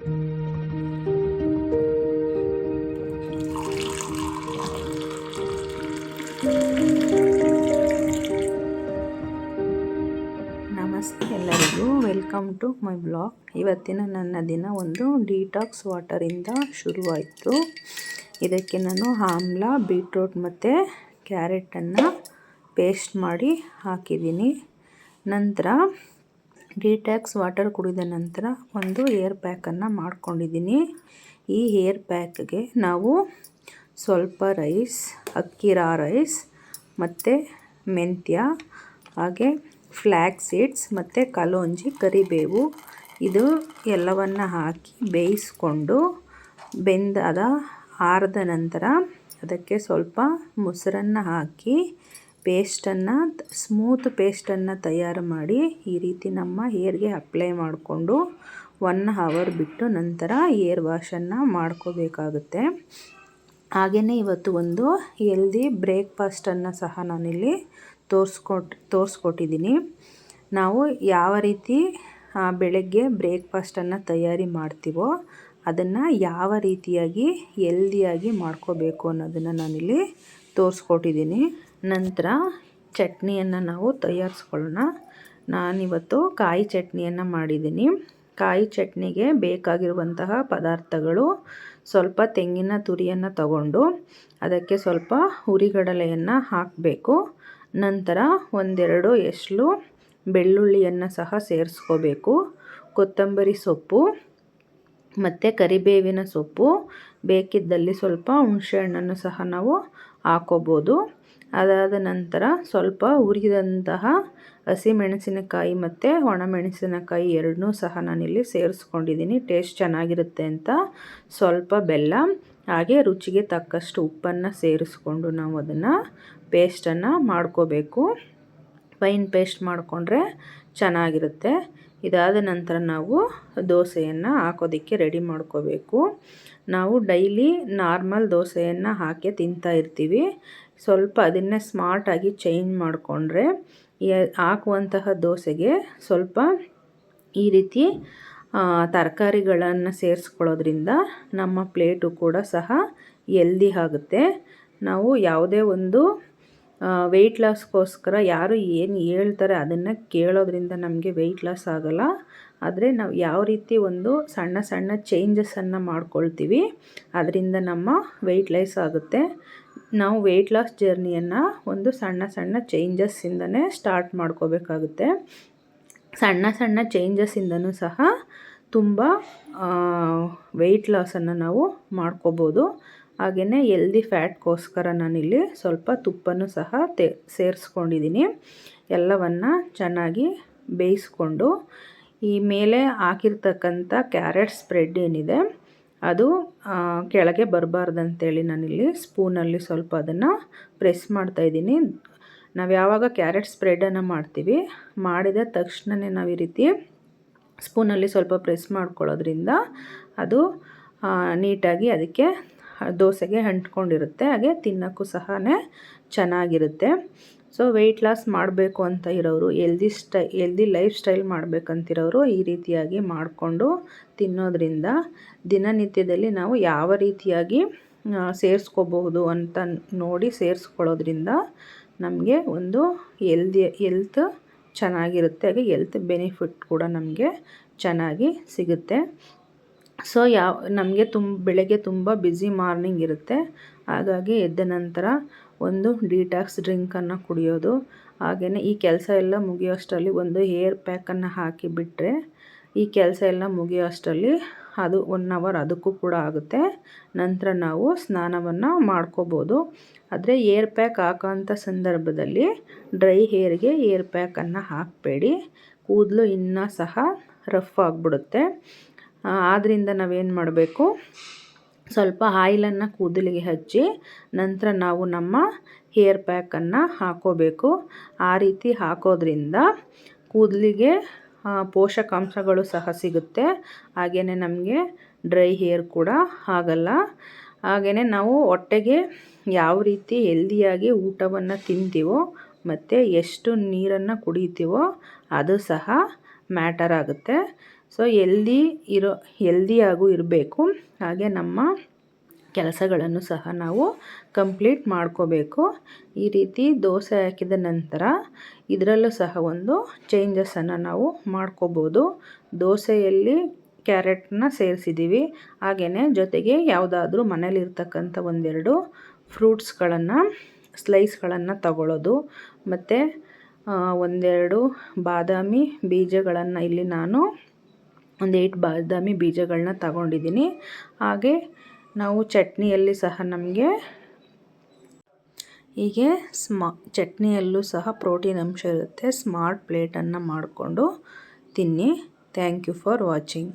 ನಮಸ್ತೆ ಎಲ್ಲರಿಗೂ welcome to my blog ಇವತ್ತಿನ ನನ್ನ ದಿನ ಒಂದು ಡಿಟಾಕ್ಸ್ ವಾಟರಿಂದ ಶುರುವಾಯಿತು. ಇದಕ್ಕೆ ನಾನು ಆಮ್ಲ ಬೀಟ್ರೂಟ್ ಮತ್ತು ಕ್ಯಾರೆಟನ್ನು ಪೇಸ್ಟ್ ಮಾಡಿ ಹಾಕಿದ್ದೀನಿ. ನಂತರ ಡಿಟ್ಯಾಕ್ಸ್ ವಾಟರ್ ಕುಡಿದ ನಂತರ ಒಂದು ಏರ್ ಪ್ಯಾಕನ್ನು ಮಾಡ್ಕೊಂಡಿದ್ದೀನಿ. ಈ ಏರ್ ಪ್ಯಾಕ್ಗೆ ನಾವು ಸ್ವಲ್ಪ ರೈಸ್ ಅಕ್ಕಿರ ರೈಸ್ ಮತ್ತು ಮೆಂತ್ಯ, ಹಾಗೆ ಫ್ಲ್ಯಾಕ್ ಸೀಡ್ಸ್ ಮತ್ತು ಕಲೋಂಜಿ ಕರಿಬೇವು ಇದು ಎಲ್ಲವನ್ನು ಹಾಕಿ ಬೇಯಿಸ್ಕೊಂಡು ಬೆಂದಾದ ಆರಿದ ನಂತರ ಅದಕ್ಕೆ ಸ್ವಲ್ಪ ಮೊಸರನ್ನು ಹಾಕಿ ಪೇಸ್ಟನ್ನು, ಸ್ಮೂತ್ ಪೇಸ್ಟನ್ನು ತಯಾರು ಮಾಡಿ ಈ ರೀತಿ ನಮ್ಮ ಹೇರ್ಗೆ ಅಪ್ಲೈ ಮಾಡಿಕೊಂಡು ಒನ್ ಹವರ್ ಬಿಟ್ಟು ನಂತರ ಏರ್ ವಾಶನ್ನು ಮಾಡ್ಕೋಬೇಕಾಗುತ್ತೆ. ಹಾಗೆಯೇ ಇವತ್ತು ಒಂದು ಎಲ್ದಿ ಬ್ರೇಕ್ಫಾಸ್ಟನ್ನು ಸಹ ನಾನಿಲ್ಲಿ ತೋರಿಸ್ಕೊಟ್, ತೋರಿಸ್ಕೊಟ್ಟಿದ್ದೀನಿ. ನಾವು ಯಾವ ರೀತಿ ಬೆಳಗ್ಗೆ ಬ್ರೇಕ್ಫಾಸ್ಟನ್ನು ತಯಾರಿ ಮಾಡ್ತೀವೋ ಅದನ್ನು ಯಾವ ರೀತಿಯಾಗಿ ಎಲ್ದಿಯಾಗಿ ಮಾಡ್ಕೋಬೇಕು ಅನ್ನೋದನ್ನು ನಾನಿಲ್ಲಿ ತೋರಿಸ್ಕೊಟ್ಟಿದ್ದೀನಿ. ನಂತರ ಚಟ್ನಿಯನ್ನು ನಾವು ತಯಾರಿಸ್ಕೊಳ್ಳೋಣ. ನಾನಿವತ್ತು ಕಾಯಿ ಚಟ್ನಿಯನ್ನು ಮಾಡಿದ್ದೀನಿ. ಕಾಯಿ ಚಟ್ನಿಗೆ ಬೇಕಾಗಿರುವಂತಹ ಪದಾರ್ಥಗಳು ಸ್ವಲ್ಪ ತೆಂಗಿನ ತುರಿಯನ್ನು ತಗೊಂಡು ಅದಕ್ಕೆ ಸ್ವಲ್ಪ ಹುರಿಗಡಲೆಯನ್ನು ಹಾಕಬೇಕು. ನಂತರ ಒಂದೆರಡು ಎಸ್ಲು ಬೆಳ್ಳುಳ್ಳಿಯನ್ನು ಸಹ ಸೇರಿಸ್ಕೋಬೇಕು. ಕೊತ್ತಂಬರಿ ಸೊಪ್ಪು ಮತ್ತು ಕರಿಬೇವಿನ ಸೊಪ್ಪು ಬೇಕಿದ್ದಲ್ಲಿ ಸ್ವಲ್ಪ ಹುಣಸೆಹಣ್ಣನ್ನು ಸಹ ನಾವು ಹಾಕೋಬೋದು. ಅದಾದ ನಂತರ ಸ್ವಲ್ಪ ಹುರಿದಂತಹ ಹಸಿಮೆಣಸಿನಕಾಯಿ ಮತ್ತು ಒಣಮೆಣಸಿನಕಾಯಿ ಎರಡನ್ನೂ ಸಹ ನಾನಿಲ್ಲಿ ಸೇರಿಸ್ಕೊಂಡಿದ್ದೀನಿ. ಟೇಸ್ಟ್ ಚೆನ್ನಾಗಿರುತ್ತೆ ಅಂತ ಸ್ವಲ್ಪ ಬೆಲ್ಲ, ಹಾಗೆ ರುಚಿಗೆ ತಕ್ಕಷ್ಟು ಉಪ್ಪನ್ನು ಸೇರಿಸ್ಕೊಂಡು ನಾವು ಅದನ್ನು ಪೇಸ್ಟನ್ನು ಮಾಡ್ಕೋಬೇಕು. ಫೈನ್ ಪೇಸ್ಟ್ ಮಾಡಿಕೊಂಡ್ರೆ ಚೆನ್ನಾಗಿರುತ್ತೆ. ಇದಾದ ನಂತರ ನಾವು ದೋಸೆಯನ್ನು ಹಾಕೋದಕ್ಕೆ ರೆಡಿ ಮಾಡ್ಕೋಬೇಕು. ನಾವು ಡೈಲಿ ನಾರ್ಮಲ್ ದೋಸೆಯನ್ನು ಹಾಕಿ ತಿಂತಾ ಇರ್ತೀವಿ. ಸ್ವಲ್ಪ ಅದನ್ನೇ ಸ್ಮಾರ್ಟಾಗಿ ಚೇಂಜ್ ಮಾಡಿಕೊಂಡ್ರೆ ಹಾಕುವಂತಹ ದೋಸೆಗೆ ಸ್ವಲ್ಪ ಈ ರೀತಿ ತರಕಾರಿಗಳನ್ನು ಸೇರಿಸ್ಕೊಳ್ಳೋದ್ರಿಂದ ನಮ್ಮ ಪ್ಲೇಟು ಕೂಡ ಸಹ ಎಲ್ದಿ ಆಗುತ್ತೆ. ನಾವು ಯಾವುದೇ ಒಂದು ವೆಯ್ಟ್ ಲಾಸ್ಗೋಸ್ಕರ ಯಾರು ಏನು ಹೇಳ್ತಾರೆ ಅದನ್ನು ಕೇಳೋದ್ರಿಂದ ನಮಗೆ ವೆಯ್ಟ್ ಲಾಸ್ ಆಗೋಲ್ಲ. ಆದರೆ ನಾವು ಯಾವ ರೀತಿ ಒಂದು ಸಣ್ಣ ಸಣ್ಣ ಚೇಂಜಸನ್ನು ಮಾಡ್ಕೊಳ್ತೀವಿ, ಅದರಿಂದ ನಮ್ಮ ವೆಯ್ಟ್ ಲಾಸ್ ಆಗುತ್ತೆ. ನಾವು ವೆಯ್ಟ್ ಲಾಸ್ ಜರ್ನಿಯನ್ನು ಒಂದು ಸಣ್ಣ ಸಣ್ಣ ಚೇಂಜಸ್ಸಿಂದನೇ ಸ್ಟಾರ್ಟ್ ಮಾಡ್ಕೋಬೇಕಾಗುತ್ತೆ. ಸಣ್ಣ ಸಣ್ಣ ಚೇಂಜಸ್ಸಿಂದನೂ ಸಹ ತುಂಬ ವೆಯ್ಟ್ ಲಾಸನ್ನು ನಾವು ಮಾಡ್ಕೋಬೋದು. ಹಾಗೆಯೇ ಎಲ್ದಿ ಫ್ಯಾಟ್ಗೋಸ್ಕರ ನಾನಿಲ್ಲಿ ಸ್ವಲ್ಪ ತುಪ್ಪನೂ ಸಹ ತೆ, ಸೇರಿಸ್ಕೊಂಡಿದ್ದೀನಿ. ಎಲ್ಲವನ್ನು ಚೆನ್ನಾಗಿ ಬೇಯಿಸ್ಕೊಂಡು, ಈ ಮೇಲೆ ಹಾಕಿರ್ತಕ್ಕಂಥ ಕ್ಯಾರೆಟ್ ಸ್ಪ್ರೆಡ್ ಏನಿದೆ, ಅದು ಕೆಳಗೆ ಬರಬಾರ್ದಂತೇಳಿ ನಾನಿಲ್ಲಿ ಸ್ಪೂನಲ್ಲಿ ಸ್ವಲ್ಪ ಅದನ್ನು ಪ್ರೆಸ್ ಮಾಡ್ತಾಯಿದ್ದೀನಿ ನಾವು ಯಾವಾಗ ಕ್ಯಾರೆಟ್ ಸ್ಪ್ರೆಡನ್ನು ಮಾಡ್ತೀವಿ, ಮಾಡಿದ ತಕ್ಷಣವೇ ನಾವು ಈ ರೀತಿ ಸ್ಪೂನಲ್ಲಿ ಸ್ವಲ್ಪ ಪ್ರೆಸ್ ಮಾಡ್ಕೊಳ್ಳೋದ್ರಿಂದ ಅದು ನೀಟಾಗಿ ಅದಕ್ಕೆ ದೋಸೆಗೆ ಅಂಟ್ಕೊಂಡಿರುತ್ತೆ, ಹಾಗೆ ತಿನ್ನೋಕ್ಕೂ ಸಹ ಚೆನ್ನಾಗಿರುತ್ತೆ. ಸೊ ವೆಯ್ಟ್ ಲಾಸ್ ಮಾಡಬೇಕು ಅಂತ ಇರೋರು ಎಲ್ದಿ ಸ್ಟೈ ಎಲ್ದಿ ಲೈಫ್ ಸ್ಟೈಲ್ ಮಾಡಬೇಕಂತಿರೋರು ಈ ರೀತಿಯಾಗಿ ಮಾಡಿಕೊಂಡು ತಿನ್ನೋದ್ರಿಂದ ದಿನನಿತ್ಯದಲ್ಲಿ ನಾವು ಯಾವ ರೀತಿಯಾಗಿ ಸೇರಿಸ್ಕೋಬಹುದು ಅಂತ ನೋಡಿ ಸೇರಿಸ್ಕೊಳ್ಳೋದ್ರಿಂದ ನಮಗೆ ಒಂದು ಎಲ್ದಿ ಎಲ್ತ್ ಚೆನ್ನಾಗಿರುತ್ತೆ, ಹಾಗೆ ಎಲ್ತ್ ಬೆನಿಫಿಟ್ ಕೂಡ ನಮಗೆ ಚೆನ್ನಾಗಿ ಸಿಗುತ್ತೆ. ಸೊ ಯಾವ ನಮಗೆ ತುಂಬ ಬೆಳಗ್ಗೆ ತುಂಬ ಬ್ಯುಸಿ ಮಾರ್ನಿಂಗ್ ಇರುತ್ತೆ. ಹಾಗಾಗಿ ಎದ್ದ ನಂತರ ಒಂದು ಡಿಟಾಕ್ಸ್ ಡ್ರಿಂಕನ್ನು ಕುಡಿಯೋದು. ಹಾಗೆಯೇ ಈ ಕೆಲಸ ಎಲ್ಲ ಮುಗಿಯೋ ಒಂದು ಏರ್ ಪ್ಯಾಕನ್ನು ಹಾಕಿ ಬಿಟ್ಟರೆ ಈ ಕೆಲಸ ಎಲ್ಲ ಮುಗಿಯೋ ಅಷ್ಟರಲ್ಲಿ ಅದು ಒನ್ ಅವರ್ ಅದಕ್ಕೂ ಕೂಡ ಆಗುತ್ತೆ. ನಂತರ ನಾವು ಸ್ನಾನವನ್ನು ಮಾಡ್ಕೋಬೋದು. ಆದರೆ ಏರ್ ಪ್ಯಾಕ್ ಹಾಕೋಂಥ ಸಂದರ್ಭದಲ್ಲಿ ಡ್ರೈ ಹೇರ್ಗೆ ಏರ್ ಪ್ಯಾಕನ್ನು ಹಾಕಬೇಡಿ. ಕೂದಲು ಇನ್ನೂ ಸಹ ರಫ್ ಆಗಿಬಿಡುತ್ತೆ. ಆದ್ದರಿಂದ ನಾವೇನು ಮಾಡಬೇಕು? ಸ್ವಲ್ಪ ಆಯಿಲನ್ನು ಕೂದಲಿಗೆ ಹಚ್ಚಿ ನಂತರ ನಾವು ನಮ್ಮ ಹೇರ್ ಪ್ಯಾಕನ್ನು ಹಾಕೋಬೇಕು. ಆ ರೀತಿ ಹಾಕೋದ್ರಿಂದ ಕೂದಲಿಗೆ ಪೋಷಕಾಂಶಗಳು ಸಹ ಸಿಗುತ್ತೆ. ಹಾಗೆಯೇ ನಮಗೆ ಡ್ರೈ ಹೇರ್ ಕೂಡ ಆಗಲ್ಲ. ಹಾಗೆಯೇ ನಾವು ಹೊಟ್ಟೆಗೆ ಯಾವ ರೀತಿ ಹೆಲ್ದಿಯಾಗಿ ಊಟವನ್ನು ತಿಂತೀವೋ ಮತ್ತು ಎಷ್ಟು ನೀರನ್ನು ಕುಡಿತೀವೋ ಅದು ಸಹ ಮ್ಯಾಟರ್ ಆಗುತ್ತೆ. ಸೊ ಎಲ್ದಿ ಇರೋ ಹೆಲ್ದಿಯಾಗೂ ಇರಬೇಕು, ಹಾಗೆ ನಮ್ಮ ಕೆಲಸಗಳನ್ನು ಸಹ ನಾವು ಕಂಪ್ಲೀಟ್ ಮಾಡ್ಕೋಬೇಕು. ಈ ರೀತಿ ದೋಸೆ ಹಾಕಿದ ನಂತರ ಇದರಲ್ಲೂ ಸಹ ಒಂದು ಚೇಂಜಸನ್ನು ನಾವು ಮಾಡ್ಕೋಬೋದು. ದೋಸೆಯಲ್ಲಿ ಕ್ಯಾರೆಟ್ನ ಸೇರಿಸಿದ್ದೀವಿ ಹಾಗೆಯೇ ಜೊತೆಗೆ ಯಾವುದಾದ್ರೂ ಮನೇಲಿರ್ತಕ್ಕಂಥ ಒಂದೆರಡು ಫ್ರೂಟ್ಸ್ಗಳನ್ನು ಸ್ಲೈಸ್ಗಳನ್ನು ತಗೊಳ್ಳೋದು ಮತ್ತು ಒಂದೆರಡು ಬಾದಾಮಿ ಬೀಜಗಳನ್ನು ಇಲ್ಲಿ ನಾನು ಒಂದು ಏಟ್ ಬಾದಾಮಿ ಬೀಜಗಳನ್ನ ತಗೊಂಡಿದ್ದೀನಿ. ಹಾಗೆ ನಾವು ಚಟ್ನಿಯಲ್ಲಿ ಸಹ ನಮಗೆ ಹೀಗೆ ಸ್ಮಾ, ಚಟ್ನಿಯಲ್ಲೂ ಸಹ ಪ್ರೋಟೀನ್ ಅಂಶ ಇರುತ್ತೆ. ಸ್ಮಾರ್ಟ್ ಪ್ಲೇಟನ್ನು ಮಾಡಿಕೊಂಡು ತಿನ್ನಿ. Thank you for watching.